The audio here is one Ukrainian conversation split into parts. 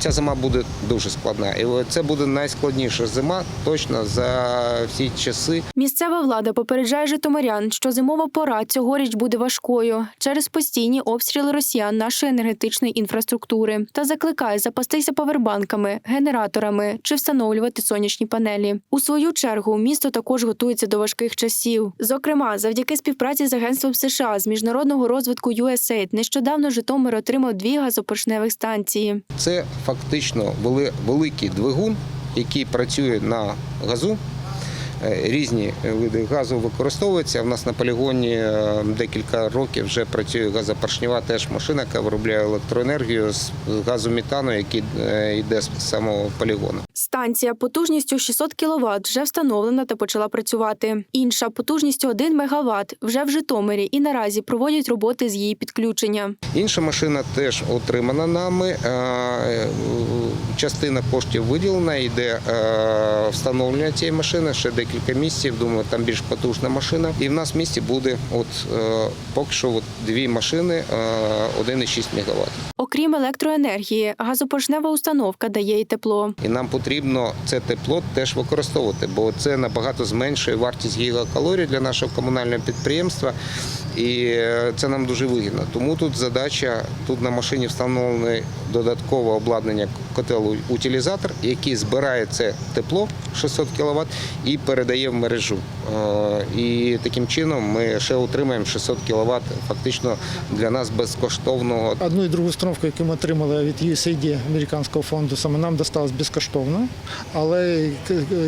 Ця зима буде дуже складна. І це буде найскладніша зима точно за всі часи. Місцева влада попереджає житомирян, що зимова пора цьогоріч буде важкою через постійні обстріли росіян нашої енергетичної інфраструктури та закликає запастися павербанками, генераторами чи встановлювати сонячні панелі. У свою чергу місто також готується до важких часів. Зокрема, завдяки співпраці з агентством США з міжнародного розвитку USAID нещодавно Житомир отримав дві газопоршневих станції. Це фактично вели- великий двигун, який працює на газу. Е, Різні види газу використовуються. У нас на полігоні е, декілька років вже працює газопоршнева теж машина, яка виробляє електроенергію з газу метану, який е, йде з самого полігону. Станція потужністю 600 кВт вже встановлена та почала працювати. Інша потужністю 1 МВт вже в Житомирі і наразі проводять роботи з її підключення. Інша машина теж отримана нами. Е, Частина коштів виділена, йде е, встановлення цієї машини. Ще декілька місяців. Думаю, там більш потужна машина. І в нас в місті буде от е, поки що от дві машини е, 1,6 МВт. Окрім електроенергії, газопоршнева установка дає й тепло. І нам потрібно це тепло теж використовувати, бо це набагато зменшує вартість гігакалорій для нашого комунального підприємства. І е, це нам дуже вигідно. Тому тут задача тут на машині встановлене додаткове обладнання котел утилізатор, який збирає це тепло 600 кВт і передає в мережу. Е, І таким чином ми ще отримаємо 600 кВт фактично для нас безкоштовного Одну і другу установку, яку ми отримали від USAID, американського фонду, саме нам досталось безкоштовно. Але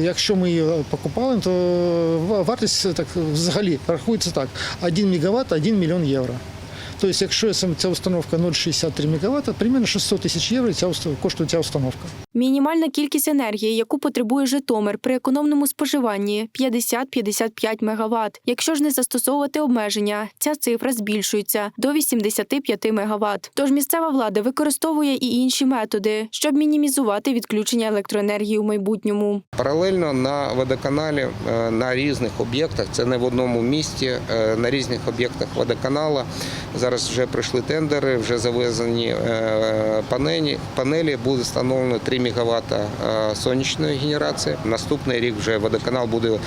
якщо ми її покупали, то вартість так взагалі рахується так: 1 мегаватт 1 мільйон євро. Тобто, якщо ця установка 0,63 мегаватта, примерно 600 тисяч євро коштує ця установка. Мінімальна кількість енергії, яку потребує Житомир при економному споживанні 50-55 МВт. Якщо ж не застосовувати обмеження, ця цифра збільшується до 85 МВт. Тож місцева влада використовує і інші методи, щоб мінімізувати відключення електроенергії у майбутньому. Паралельно на водоканалі е, на різних об'єктах, це не в одному місті, е, на різних об'єктах водоканала. Зараз вже прийшли тендери, вже завезені е, панелі. Панелі буде встановлено 3 МВт сонячної генерації. Наступний рік вже водоканал буде е,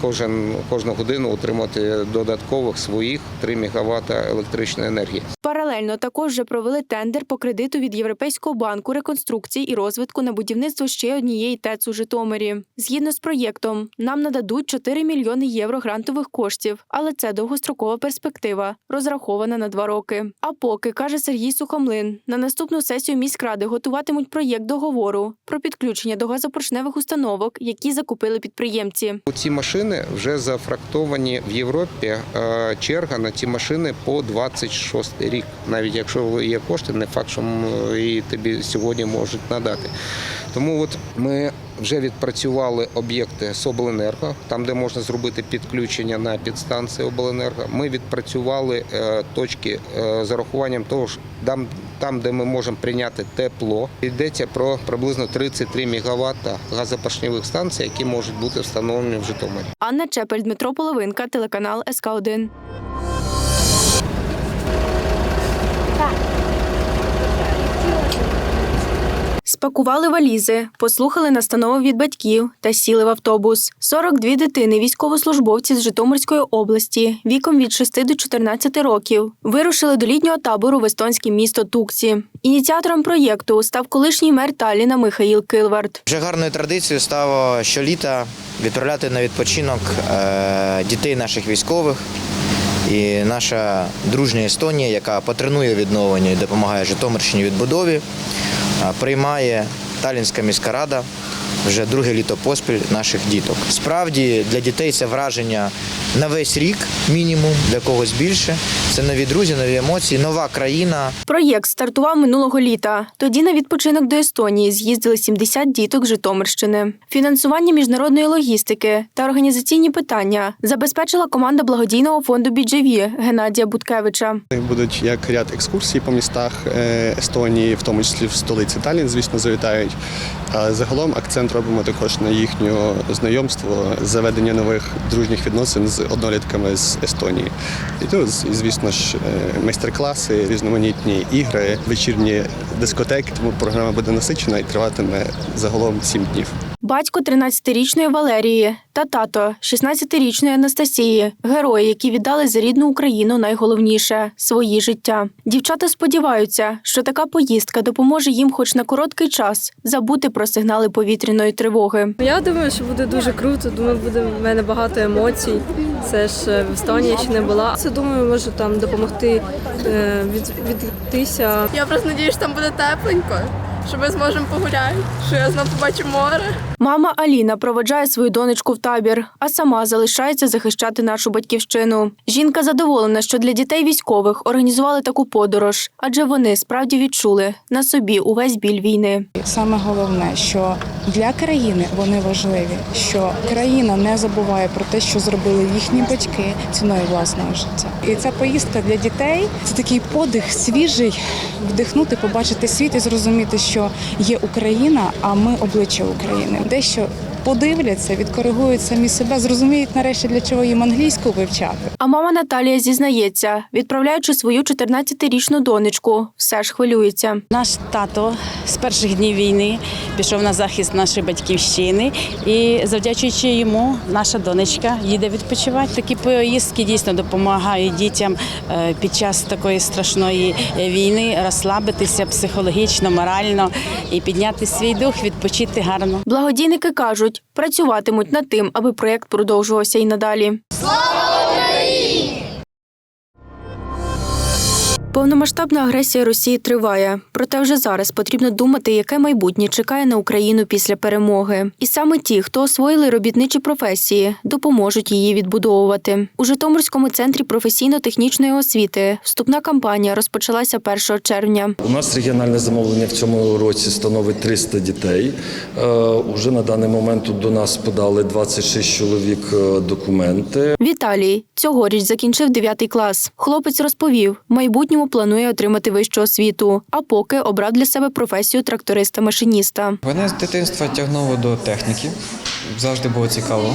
кожен, кожну годину отримати додаткових своїх 3 МВт електричної енергії. Паралельно також вже провели тендер по кредиту від Європейського банку реконструкції і розвитку на будівництво ще однієї ТЕЦ у Житомирі. Згідно з проєктом, нам нададуть 4 мільйони євро грантових коштів, але це довгострокова перспектива, розрахована на два роки. А поки каже Сергій Сухомлин, на наступну сесію міськради готуватимуть проєкт договору про підключення до газопоршневих установок, які закупили підприємці. Ці машини вже зафрактовані в Європі. Е, Черга на ці машини по 26 рік. Навіть якщо є кошти, не факт, що її тобі сьогодні можуть надати. Тому от ми вже відпрацювали об'єкти з обленерго, там, де можна зробити підключення на підстанції обленерго. Ми відпрацювали е, точки е, з урахуванням того, там, там, де ми можемо прийняти тепло. Йдеться про приблизно 33 МВт газопоршневих станцій, які можуть бути встановлені в Житомирі. Анна Чепель, Дмитро Половинка, телеканал СК 1 Спакували валізи, послухали настанови від батьків та сіли в автобус. 42 дитини, військовослужбовці з Житомирської області, віком від 6 до 14 років, вирушили до літнього табору в естонське місто Тукці. Ініціатором проєкту став колишній мер Талліна Михаїл Килвард. Вже гарною традицією стало щоліта відправляти на відпочинок е, дітей наших військових. І наша дружня Естонія, яка потренує відновлення і допомагає Житомирщині відбудові, приймає Талінська міська рада вже друге літо поспіль наших діток. Справді для дітей це враження на весь рік, мінімум, для когось більше. Це нові друзі, нові емоції, нова країна, Проєкт стартував минулого літа. Тоді на відпочинок до Естонії з'їздили 70 діток з Житомирщини. Фінансування міжнародної логістики та організаційні питання забезпечила команда благодійного фонду «Біджеві» Геннадія Буткевича. Будуть як ряд екскурсій по містах е, Естонії, в тому числі в столиці Таллін, звісно, завітають. А загалом акцент акцент робимо також на їхнє знайомство, заведення нових дружніх відносин з однолітками з Естонії. І тут, звісно ж, е, майстер-класи, різноманітні ігри, вечірні дискотеки. Тому програма буде насичена і триватиме загалом сім днів. Батько 13-річної Валерії та тато 16-річної Анастасії герої, які віддали за рідну Україну найголовніше свої життя. Дівчата сподіваються, що така поїздка допоможе їм, хоч на короткий час, забути про сигнали повітряної тривоги. Я думаю, що буде дуже круто. Думаю, буде в мене багато емоцій. Це ж е, в Естонії ще не була. Це думаю, може там допомогти е, від, відвіктися. Я просто надію, що там буде тепленько, що ми зможемо погуляти, що я знову побачу море. Мама Аліна проведжає свою донечку в табір, а сама залишається захищати нашу батьківщину. Жінка задоволена, що для дітей військових організували таку подорож, адже вони справді відчули на собі увесь біль війни. Саме головне, що для країни вони важливі, що країна не забуває про те, що зробили їхні батьки ціною власного життя. І ця поїздка для дітей це такий подих свіжий, вдихнути, побачити світ і зрозуміти, що є Україна, а ми обличчя України. Дещо подивляться, відкоригують самі себе, зрозуміють нарешті для чого їм англійську вивчати. А мама Наталія зізнається, відправляючи свою 14-річну донечку, все ж хвилюється. Наш тато з перших днів війни пішов на захист нашої батьківщини, і завдячуючи йому, наша донечка їде відпочивати. Такі поїздки дійсно допомагають дітям е, під час такої страшної е, війни розслабитися психологічно, морально і підняти свій дух, відпочити гарно. Благодійники кажуть, працюватимуть над тим, аби проєкт продовжувався і надалі. Повномасштабна агресія Росії триває, проте вже зараз потрібно думати, яке майбутнє чекає на Україну після перемоги. І саме ті, хто освоїли робітничі професії, допоможуть її відбудовувати. У Житомирському центрі професійно-технічної освіти вступна кампанія розпочалася 1 червня. У нас регіональне замовлення в цьому році становить 300 дітей. Е, Уже на даний момент до нас подали 26 чоловік е, документи. Віталій цьогоріч закінчив 9 клас. Хлопець розповів, в майбутньому планує отримати вищу освіту, а поки обрав для себе професію тракториста-машиніста. Мене з дитинства тягнуло до техніки. Завжди було цікаво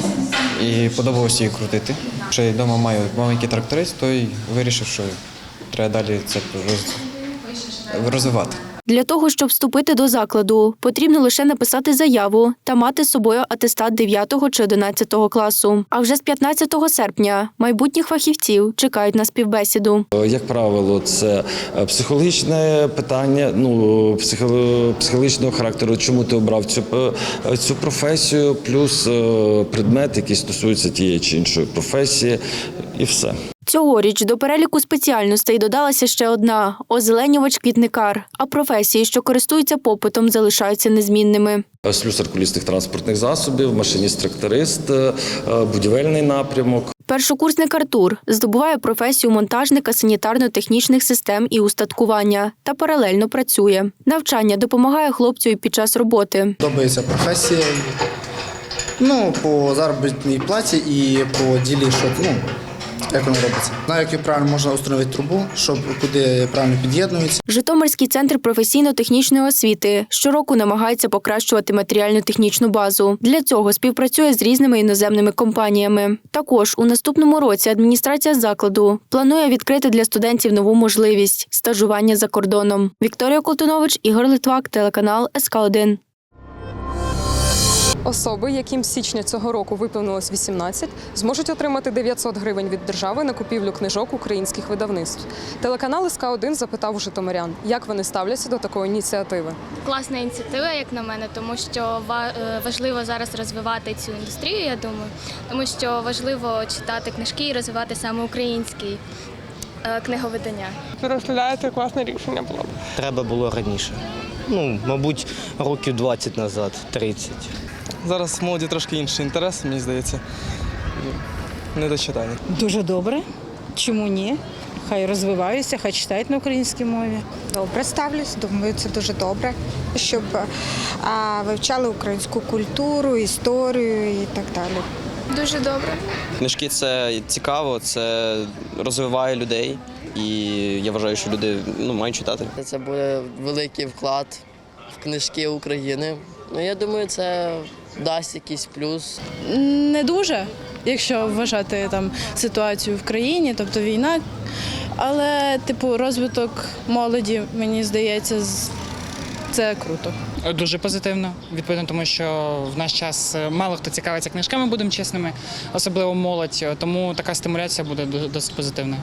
і подобалося її крутити. Ще вдома маю маленький тракторист, то й вирішив, що треба далі це розвивати. Для того, щоб вступити до закладу, потрібно лише написати заяву та мати з собою атестат 9 чи 11 класу. А вже з 15 серпня майбутніх фахівців чекають на співбесіду. Е, Як правило, це е, психологічне питання, ну психо- психологічного характеру, чому ти обрав цю, е, цю професію, плюс предмет, який стосується тієї чи іншої професії, і все. Цьогоріч до переліку спеціальностей додалася ще одна озеленювач-квітникар. А професії, що користуються попитом, залишаються незмінними. Слюсар колісних транспортних засобів, машиніст-тракторист, е, будівельний напрямок. Першокурсник Артур здобуває професію монтажника санітарно-технічних систем і устаткування та паралельно працює. Навчання допомагає хлопцю і під час роботи. Подобається професія. Ну, по заробітній платі і по ділі, що ну, як воно робиться. Знаю, як правильно можна установити трубу, щоб куди правильно під'єднується. Житомирський центр професійно-технічної освіти щороку намагається покращувати матеріально-технічну базу. Для цього співпрацює з різними іноземними компаніями. Також у наступному році адміністрація закладу планує відкрити для студентів нову можливість стажування за кордоном. Вікторія Колтунович, Ігор Литвак, телеканал СК 1 Особи, яким з січня цього року виповнилось 18, зможуть отримати 900 гривень від держави на купівлю книжок українських видавництв. Телеканал СК 1 запитав у житомирян, як вони ставляться до такої ініціативи. Класна ініціатива, як на мене, тому що е, важливо зараз розвивати цю індустрію, я думаю, тому що важливо читати книжки і розвивати саме український е, книговидання. Розглядаєте класне рішення було. Треба було раніше. Ну, мабуть, років 20 назад, 30. Зараз молоді трошки інший інтерес, мені здається. Не дочитання. Дуже добре. Чому ні? Хай розвиваються, хай читають на українській мові. Добре ставлюсь, думаю, це дуже добре, щоб вивчали українську культуру, історію і так далі. Дуже добре. Книжки це цікаво, це розвиває людей, і я вважаю, що люди ну, мають читати. Це буде великий вклад книжки України. Ну, я думаю, це дасть якийсь плюс. Не дуже, якщо вважати там ситуацію в країні, тобто війна. Але, типу, розвиток молоді, мені здається, з- це круто. Дуже позитивно, відповідно, тому що в наш час е, мало хто цікавиться книжками, будемо чесними, особливо молодь. Тому така стимуляція буде досить позитивна.